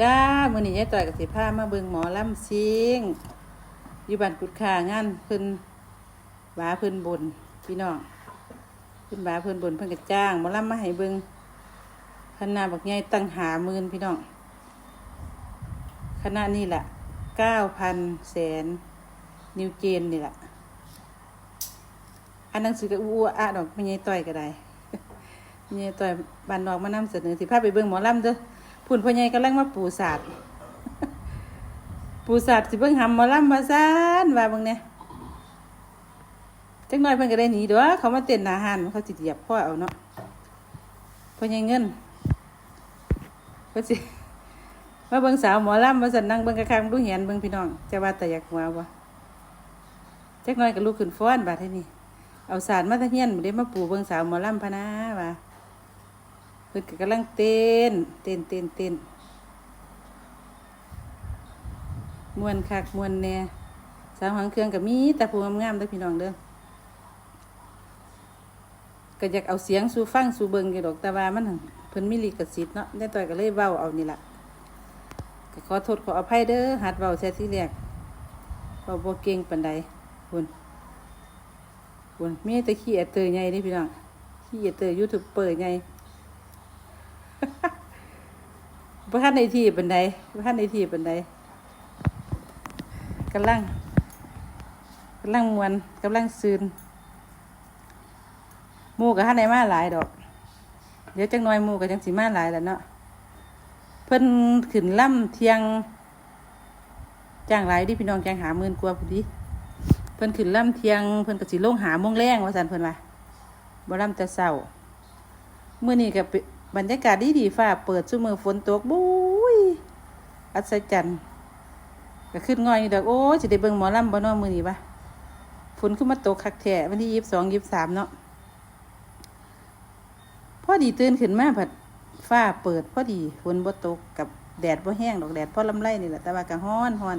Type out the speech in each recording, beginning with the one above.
จ้ามื้อนี้ยายต่อยกับสิพามาเบิงหมอลำซิงอยู่บ้านกุดคางานเพิ่นบาเพิ่นบนพี่น้องเพิ่นบาเพิ่นบนเพิ่นก็จ้างหมอลำมาให้เบิงคณะบักใหญ่ตั้งหาหมื่นพี่น้องคณะนี่แหละเก้าพันแสนนิวเจนนี่แหละอันหนังสือก็อู้อะดอกไม่ใหญ่ต่อยก็ได้ไม่ใหญ่ต่อยบ้านนอกมานำเสนอสิพาไปเบิ่งหมอลำเด้อ พุ่นพ่อใหญ่กำลังมาปูศาสตร์ปูศาสตร์สิเบิ่งหำหมอลำมาซานว่าบิ่งเนี่ยจักหน่อยเพิ่นก็ได้หนีเด้อเขามาเต้นหน้าห้านเขาสิเหยียบพ่อเอาเนาะพ่อใหญ่เงินเพิ่นสิมาเบิ่งสาวหมอลำมาสั่นนั่งเบิ่งกระคังดูเหียนเบิ่งพี่น้องจะว่าแต่อยากว่าบ่จักหน่อยก็ลุกขึ้นฟ้อนบาดเท่านี้เอาศาสตร์มาตะเฮียนบ่ได้มาปูเบิ่งสาวหมอลำพะนะว่า เพิ่นก็กำลังเต้น เต้นเต้นเต้นมวนคักมวนแน่สาวหางเครื่องก็มีแต่ผู้งามๆเด้อพี่น้องเด้อก็อยากเอาเสียงสู่ฟังสู่เบิงอยู่ดอกแต่ว่ามันหั่นเพิ่นมีลิขสิทธิ์เนาะได้ต่อยก็เลยเว้าเอานี่ล่ะก็ขอโทษขออภัยเด้อหัดเว้าแท้ที่แรกเว้าบ่เก่งปานใดคุณคุณมีแต่ขี้เอเตอร์ใหญ่พี่น้องขี้เอเตอร์ยูทูบเบอร์ใหญ่ บ่ทันในที่ปันใดบ่ทันในที่ปันใดกำลังกำลังมวนกำลังซืนหมู่ก็ทันได้มาหลายดอก เดี๋ยวจักหน่อยหมู่ก็จังสิมาหลายแล้วเนาะเพิ่นขึ้นล่ำเที่ยงจ้างหลายดิพี่น้องจ้างหาหมื่นกว่าพอดีเพิ่นขึ้นล่ำเที่ยงเพิ่นก็สิลงหาโมงแรงว่าซั่นเพิ่นว่าบ่ล่ำแต่เช้าเมื้อนี้ก็เป็น บรรยากาศดีดีฟ้าเปิดซุมือฝนตกบุ้ยอัศจรรย์ก็ขึ้นง่อยอยู่ดอกโอ้ยสิได้เบิ่งหมอลำบ่นาะมื้อนี้ปะฝนขึ้นมาตกคักแท้วันที่ยี่สิบสองยี่สิบสามเนาะพอดีตื่นขึ้นมาผัดฟ้าเปิดพอดีฝนบ่ตกกับแดดบ่แห้งดอกแดดพอลำไรนี่แหละแต่ว่าก็ร้อนร้อน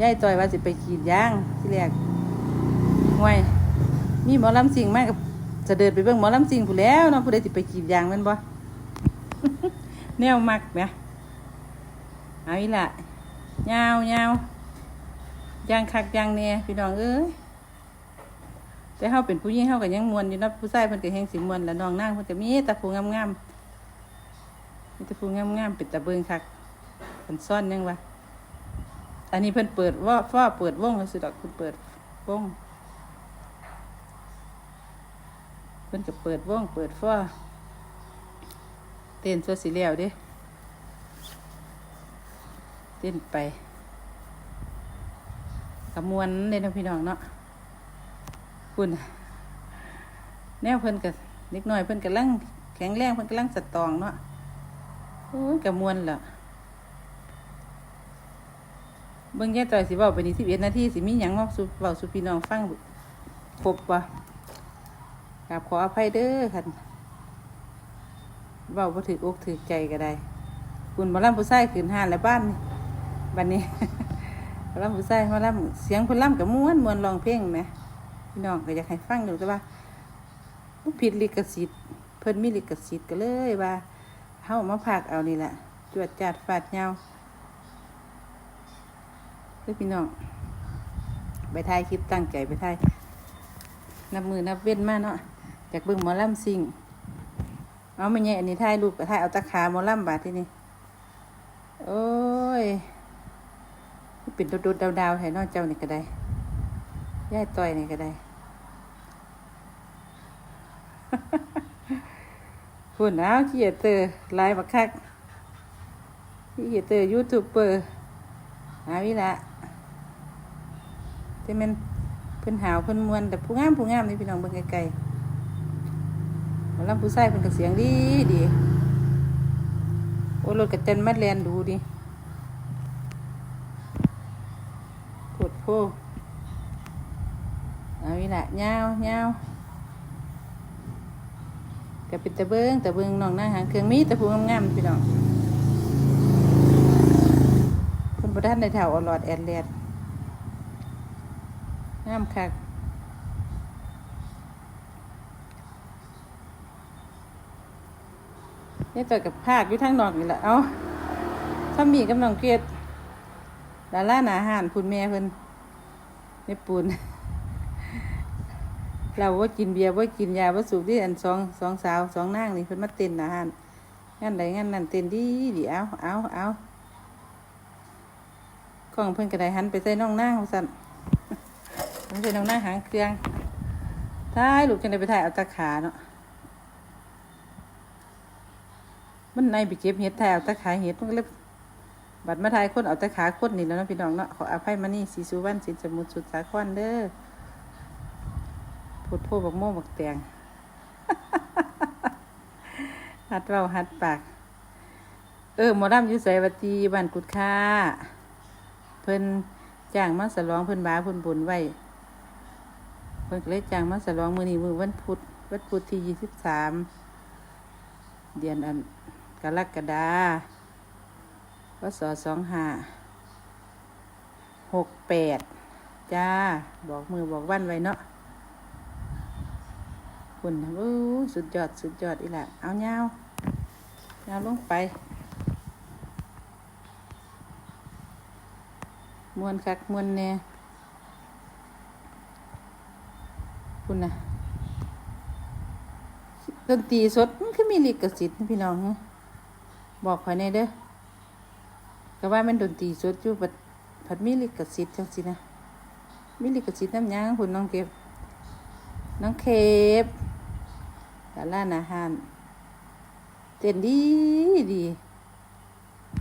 ยายต่อยว่าสิไปกรีดยางที่แรกห่วย มีหมอลำสิงมากกับ จะเดินไปเบิ่งหมอลำสิงผู้แล้วเนาะผู้ใดสิไปกรีดยางแมันบ่ แนวมักแหมเอาอีละยาวยาวยางคักยางเนี่ยพี่น้องเอ้ยแต่เฮาเป็นผู้หญิงเฮาก็ยังมวนอยู่เนาะผู้ชายเพิ่นก็แฮงสิมวนแล้วน้องนางเพิ่นก็มีแต่ผู้งามๆมีแต่ผู้งามๆเป็นตาเบิ่งคักเพิ่นซ่อนยังวะอันนี้เพิ่นเปิดว่าฟ้าเปิดวงซื่อดอกเพิ่นเปิดวง เพิ่นก็เปิดว่องเปิดฟ้าเต้นตัวสีเหลวเด้เต้นไปกระมวลเลยนะพี่น้องเนาะคุณแนวเพิ่นกับเล็กน้อยเพิ่นกำลังแข็งแรงเพิ่นกำลังสตองเนาะโอ้กระมวลแล้วเบิ่งแย่ต่อยสิเว้าไปนี่สิบเอ็ดนาทีสิมีหยังเว้าสู่เว้าสู่พี่น้องฟังครบปะ กราบขออภัยเด้อค่ะเบาบ่ถืออกถือใจก็ได้คุณมาล่ำผู้ชายขืนห้านแล้วบ้านนี่บัดนี้มาล่ำผู้ชายมาล่ำเสียงเพิ่นล่ำกับม้วนม้วนร้องเพลงไหมพี่น้องก็อยากให้ฟังอยู่แต่ว่าผิดลิขสิทธิ์เพิ่นมีลิขสิทธิ์ก็เลยว่าเฮามาพากเอานี่แหละจวดจาดฟาดยาเด้อพี่น้องไปถ่ายคลิปตั้งใจไปถ่ายนับมือนับเว้นมาเนาะ จากเบิ่งหมอลำซิงเอาไม่ใช่อันนี้ถ่ายรูปกับถ่ายเอาตะขาหมอลำบาดที่นี่โอ้ยเป็นโดดๆดาวๆแถวนอกเจ้านี่ก็ได้ย่ายต่อยนี่ก็ได้หุ่นเอาขี้เตอร์ไลน์บักคักขี้เตอร์ยูทูบเบอร์หาวิละจะเป็นเพิ่นหาวเพิ่นมวนแต่ผู้งามผู้งามนี่พี่น้องเบิ่งไกลๆ หมอลำผู้ชายเพิ่นก็เสียงดีดีโอ้รถกระจันมัดแลนดูดิโคตรโพเอาอีละยาวยาวก็เป็นตะเบิงตะเบิงน้องนางหางเครื่องมีต่ผู้งามๆพี่น้องเพิ่นบ่ทันได้เท่าเอลอดแอดแลดงามคัก เนี่ยต่อยกับภาคอยู่ทางนอกนี่แหละเอาถ้ามีกับน้องเกดดาราหนาหานพุ่นแม่เพิ่นแม่ปูนเราว่ากินเบียร์ว่ากินยาว่าสูบที่อันสองสองสาวสองนางนี่เพิ่นมาเต้นหนาหานงานใดงานนั้นเต้นดีดีเอาเอาเอากล้องเพิ่นกระไดหันไปใส่น้องนางเขาสั่นไม่ใช่น้องนางหางเครื่องท้ายลูกจังได้ไปถ่ายเอาตาขาเนาะ มันในไปเก็บเห็ดไทยเอาตะขาเห็ดมันก็เลยบัดมาทายคนเอาตะขาคนนี่แล้วนะพี่น้องเนาะขออภัยมานี่สีสุวรรณสินสมุทรสุดสาครเด้อพูดโพบักโม่บักแตงหัดเว้าหัดปาก เออหมอดำอยู่ใส่วัตีบ้านกุดค่าเพิ่นจ้างมาสลองเพิ่นบาเพิ่นบุญไว้เพิ่นเลยจ้างมาสลองมือนี้มือวันพุธวันพุธที่ยี่สิบสามเดือนอัน กรกฎาพศสองห้าหกแปดจ้า บอกมือบอกวันไว้เนาะคุณโอ้สุดยอด สุดยอดอีหละเอาเงาเงาลงไปมวนคักมวนแน่คุณนะดนตรีสดมันคือมีลิขสิทธิ์พี่น้องฮะ บอกข่อยในเด้อก็ว่ามันดนตรีสดอยู่บัดผัดมีลิขสิทธิ์จังสินะมีลิขสิทธิ์น้ำยางคุณน้องเก็บ น้องเคฟดาล่านอาหารเต้นดีดี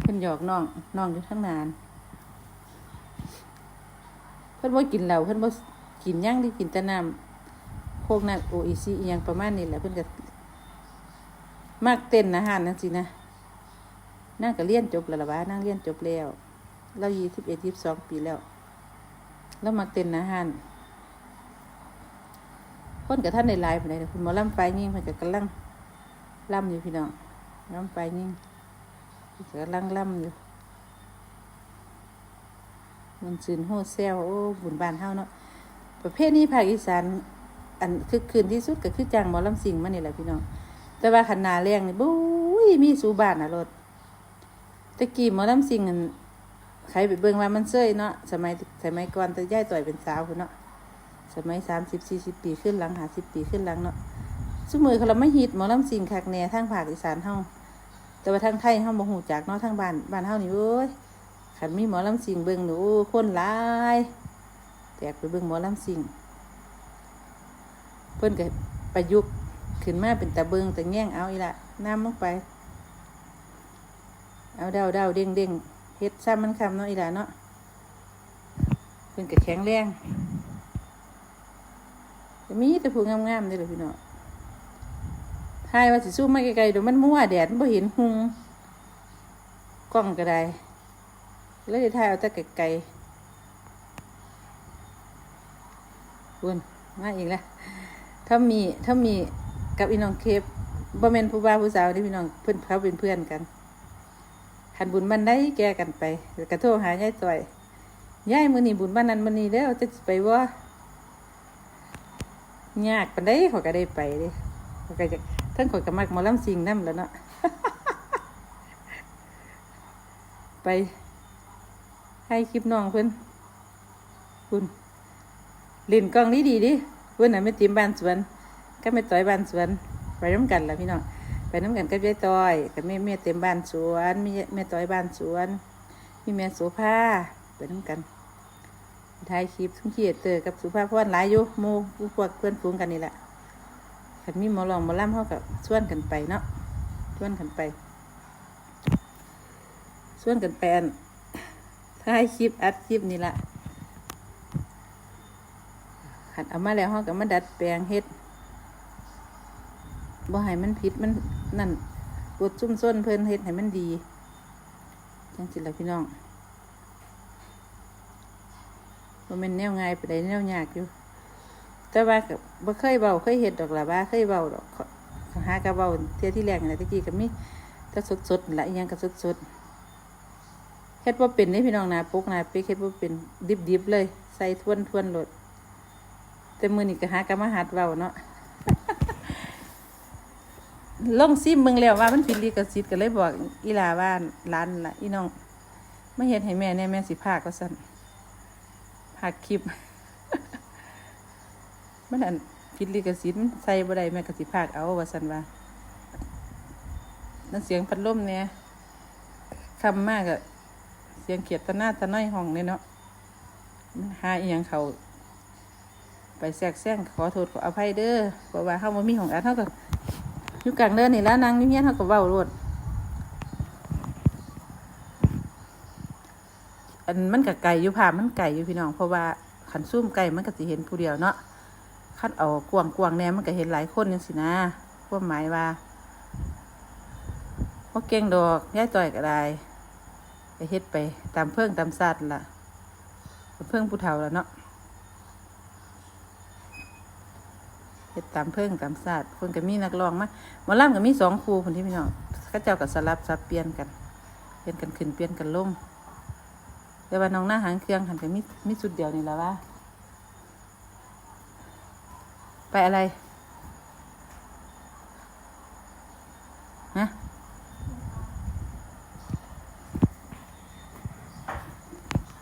เพิ่นหยอกน้องน้องอยู่ทั้งนาน เพิ่นบ่กินเหล้าเพิ่นบ่กินย่างที่กินแต่น้ำพวกนั้นโออีซีอหยังประมาณนี้แหละเพิ่นก็มากเต้นอาหารนั่นสินะ นั่งก็เรียนจบแล้วล่ะวะนั่งเรียนจบแล้ว เรายี่สิบเอ็ดยี่สิบสองปีแล้วแล้วมาเต้นอาหารคนกับท่านในไลน์ไปไหนคุณหมอลำไฟยิ่งเพิ่นก็กำลังล่ำอยู่พี่น้องลำไฟยิ่งกำลังล่ำอยู่มันซืนโฮเซลโอ้บุญบานเฮาเนาะประเภทนี้ภาคอีสานอันคือคืนที่สุดก็คือจังหมอลำสิงมันนี่แหละพี่น้องแต่ว่าขันนาแรงนี่บุ้ยมีสูบานอะรถ ตะกี้หมอลำสิงอันใครไปเบิ่งว่ามันเซยเนาะสมัยสมัยก่อนต่ย่ายต่อยเป็นสาวคุณเนาะสมัยสามสิบสี่สิบปีขึ้นหลังหาสิบปีขึ้นหลังเนาะสมือเขาเราไม่ฮิตหมอลำสิงคักแน่ทางภาคอีสานเฮาแต่ว่าทางไทยเฮาบ่ฮู้จักเนาะทางบ้านบ้านเฮานี่โอ้ยขันมีหมอลำสิงเบิ่งหนูคนหลายแตกไปเบิ่งหมอลำสิงเพิ่นก็ประยุกต์ขึ้นมาเป็นตะเบิงแต่แง่งเอาอีละน้ำลงไป เอาเดาเดาเด้งเด้งเฮ็ดซ้ำมันคำเนาะอีหละเนาะเพิ่นก็แข็งแรงจะมีแต่ผู้งามๆนี่แหละพี่เนาะทายว่าสิสู้มาไกลๆเดี๋ยวมันมั่วแดดมันบ่เห็นหุงกล้องก็ได้ แล้วจะถ่ายเอาแต่ไกลๆบุญมาอีกแล้วถ้ามีถ้ามีกับอีน้องเคฟบ่แม่นผู้บ่าวผู้สาวนี่พี่น้องเพื่อนเขาเป็นเพื่อนกัน ขันบุญบันได้แก้กันไปกระโทรหายายต่อยยายมื้อนี้บุญบ้านนั้นมื้อนี้เด้อจะไปบ่ายากปานใดเขาก็ได้ไปเด้เขาก็จะทั้งขอยก็มักมอลำซิงนำแล้วเนาะไป ให้คลิปน้องเพิ่อนคุณล่นกล้องนี้ดีดิเพิ่อนน่ะไม่ติมบ้านสวน ก็ไม่ต่อยบ้านสวน ไปน้ำกันล่ะพี่น้อง ไปน้ำกันกับยายต้อยกับแม่แม่เต็มบ้านสวนมีแม่ต้อยบ้านสวนมีแม่โสภาไปน้ำกันถ่ายคลิปทุ่งเขียดเตอกับสุภาพรหลายอยู่มู่ผู้พวกเพื่อนฝูงกันนี่แหละขันมีหมอลองหมอล่ำเขากับชวนกันไปเนาะชวนกันไปชวนกันไปอันถ่ายคลิปอัดคลิปนี่แหละขันเอามาแล้วเขาก็มาดัดแปลงเฮ็ดบ่ให้มันผิดมัน นั่นกดซุ่มส้นเพิ่นเฮ็ดให้มันดีจังสิละพี่น้องบ่แม่นแนวง่ายไปได้แนวยากอยู่ แต่ว่าก็บ่เคยเบาเคยเฮ็ดดอกล่ะว่าเคยเบาดอกหากะเบาเที่ยที่แรกนี่แหละตะกี้ก็มีแต่สดๆนั่นละอีหยังก็สดๆเฮ็ดว่าเป็นนี่พี่น้องนาปุกนาเป๊กเฮ็ดว่าเป็นดิบๆเลย ใส่ทวนทวนๆโหลดแต่มือนี่ก็หากรรมาหัดเว้าเนาะ ลงซิมมึงแล้วว่ามันผิดลิขสิทธิ์ก็เลยบอกอีลาว่าร้านละอีน้องไม่เห็นให้แม่แน่แม่สิพากก็สั่นพากคลิป มันอันผิดลิขสิทธิ์ใส่บ่ได้แม่ก็สิพากเอาว่าสั่นว่านั่นเสียงพัดลมเนี่ยคำมากอะเสียงเขียดตะหน้าตะน้อยห้องเนี่ยเนาะหาอียงเขาไปแทรกแซงขอโทษขออภัยเด้อเพราะว่าเฮาบ่มีของอัดเฮาก็ อยู่กลางเดินนี่แล้วนางนี่เมียนเฮาก็เว้าโลดอันมันก็ไกลอยู่ภามันไกลอยู่พี่น้อง เพราะว่าคันซูมไกลมันก็สิเห็นผู้เดียวเนาะคันเอากว้างแน่มันก็เห็นหลายคนจังซี่นะความหมายว่าบ่เก่งดอกยายต่อยก็ได้ไปเฮ็ดไปตามเพิ่งตามศาสตร์ล่ะเพิ่งผู้เฒ่าแล้วเนาะ เฮ็ดตามเพิ่งตามศาสตร์คนก็มีนักร้องมาหมอลำก็มีสองครูคนที่พี่น้องเข้าเจ้าก็สลับสับเปลี่ยนกัน เปลี่ยนกันขึ้นเปลี่ยนกันลงแต่ว่าน้องหน้าหางเครื่องหันก็มีมีสุดเดียวนี่แหละว่า ไปอะไรฮะ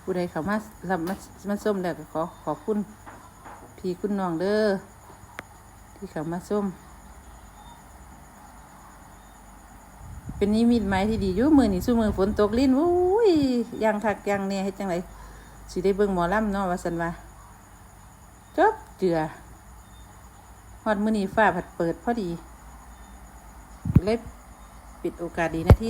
ผู้ใดเขามารับมามาส้มแล้วก็ขอขอบคุณพี่คุณน้องเด้อ ที่เขามาส้ม เป็นนิมิตหมายที่ดีอยู่มือนี่สู้มือฝนตกลิ้นวุ้ยยังคักยังเนี่ยให้จังไรสิได้เบิ่งหมอลำเนาะว่าสันว่าจบเจือฮอดมือนี่ฟ้าผัดเปิดพอดี เลยปิดโอกาสดีนะที่